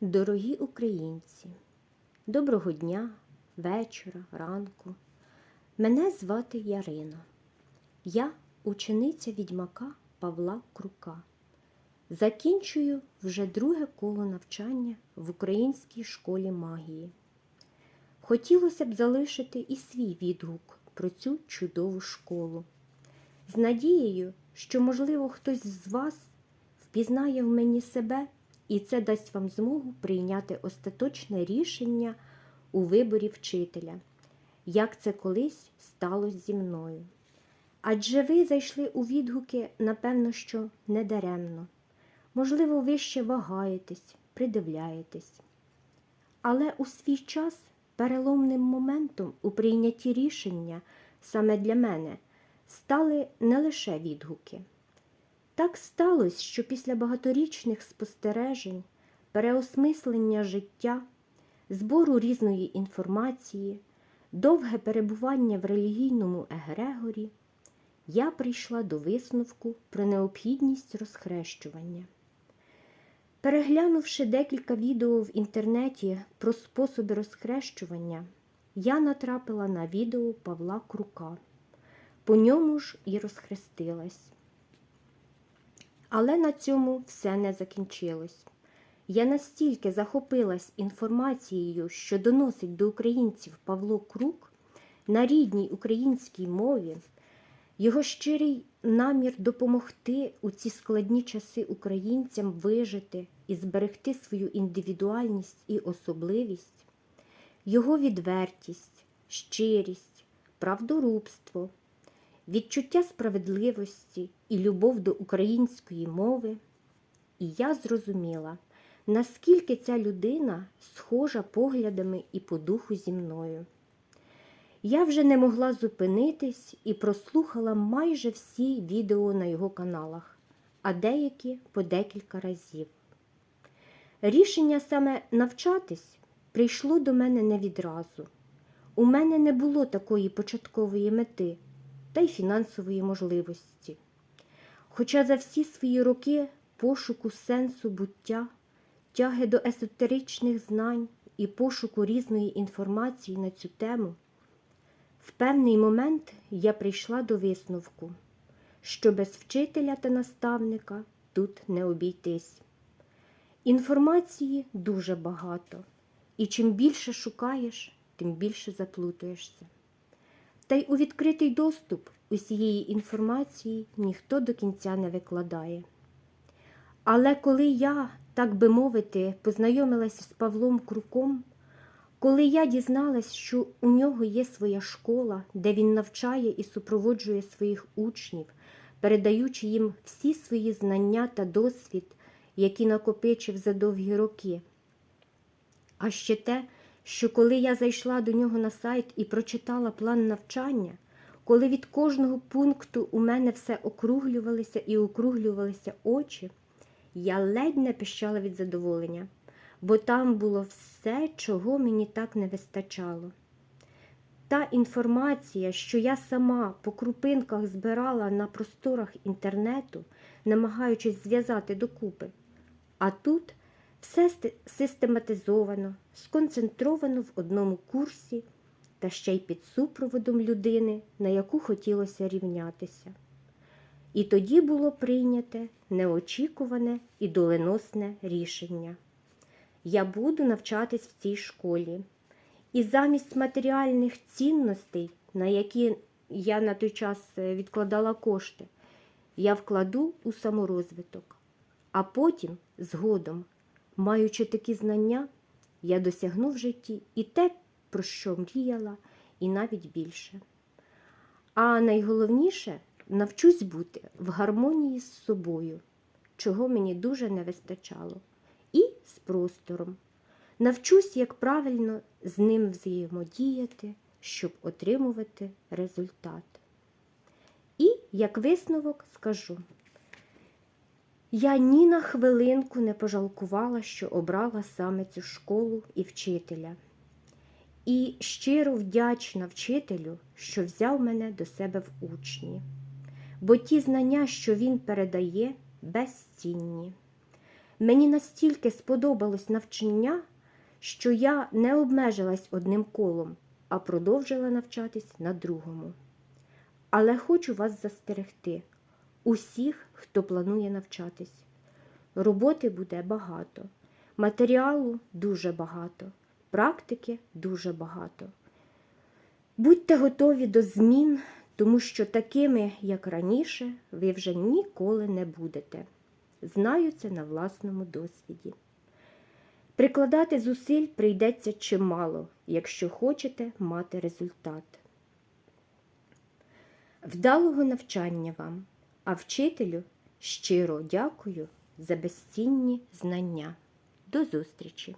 Дорогі українці, доброго дня, вечора, ранку. Мене звати Ярина. Я учениця відьмака Павла Крука. Закінчую вже друге коло навчання в Українській школі магії. Хотілося б залишити і свій відгук про цю чудову школу. З надією, що, можливо, хтось з вас впізнає в мені себе, і це дасть вам змогу прийняти остаточне рішення у виборі вчителя, як це колись сталося зі мною. Адже ви зайшли у відгуки, напевно, що недаремно. Можливо, ви ще вагаєтесь, придивляєтесь. Але у свій час переломним моментом у прийнятті рішення саме для мене стали не лише відгуки. Так сталося, що після багаторічних спостережень, переосмислення життя, збору різної інформації, довге перебування в релігійному егрегорі, я прийшла до висновку про необхідність розхрещування. Переглянувши декілька відео в інтернеті про способи розхрещування, я натрапила на відео Павла Крука. По ньому ж і розхрестилась. Але на цьому все не закінчилось. Я настільки захопилась інформацією, що доносить до українців Павло Крук на рідній українській мові, його щирий намір допомогти у ці складні часи українцям вижити і зберегти свою індивідуальність і особливість, його відвертість, щирість, правдорубство, відчуття справедливості і любов до української мови. І я зрозуміла, наскільки ця людина схожа поглядами і по духу зі мною. Я вже не могла зупинитись і прослухала майже всі відео на його каналах, а деякі по декілька разів. Рішення саме навчатись прийшло до мене не відразу. У мене не було такої початкової мети та й фінансової можливості. Хоча за всі свої роки пошуку сенсу буття, тяги до есотеричних знань і пошуку різної інформації на цю тему, в певний момент я прийшла до висновку, що без вчителя та наставника тут не обійтись. Інформації дуже багато, і чим більше шукаєш, тим більше заплутуєшся. Та й у відкритий доступ усієї інформації ніхто до кінця не викладає. Але коли я, так би мовити, познайомилася з Павлом Круком, коли я дізналась, що у нього є своя школа, де він навчає і супроводжує своїх учнів, передаючи їм всі свої знання та досвід, які накопичив за довгі роки. А ще те, що коли я зайшла до нього на сайт і прочитала план навчання, коли від кожного пункту у мене все округлювалися і округлювалися очі, я ледь не пищала від задоволення, бо там було все, чого мені так не вистачало. Та інформація, що я сама по крупинках збирала на просторах інтернету, намагаючись зв'язати докупи, а тут все систематизовано, сконцентровано в одному курсі та ще й під супроводом людини, на яку хотілося рівнятися. І тоді було прийняте неочікуване і доленосне рішення. Я буду навчатись в цій школі. І замість матеріальних цінностей, на які я на той час е, відкладала кошти, я вкладу у саморозвиток. А потім, згодом, маючи такі знання, я досягну в житті і те, про що мріяла, і навіть більше. А найголовніше навчусь бути в гармонії з собою, чого мені дуже не вистачало, і з простором. Навчусь, як правильно з ним взаємодіяти, щоб отримувати результат. І, як висновок, скажу, я ні на хвилинку не пожалкувала, що обрала саме цю школу і вчителя. І щиро вдячна вчителю, що взяв мене до себе в учні, бо ті знання, що він передає, безцінні. Мені настільки сподобалось навчання, що я не обмежилась одним колом, а продовжила навчатись на другому. Але хочу вас застерегти усіх, хто планує навчатись. Роботи буде багато, матеріалу дуже багато, практики дуже багато. Будьте готові до змін, тому що такими, як раніше, ви вже ніколи не будете. Знаю це на власному досвіді. Прикладати зусиль прийдеться чимало, якщо хочете мати результат. Вдалого навчання вам, а вчителю щиро дякую за безцінні знання. До зустрічі!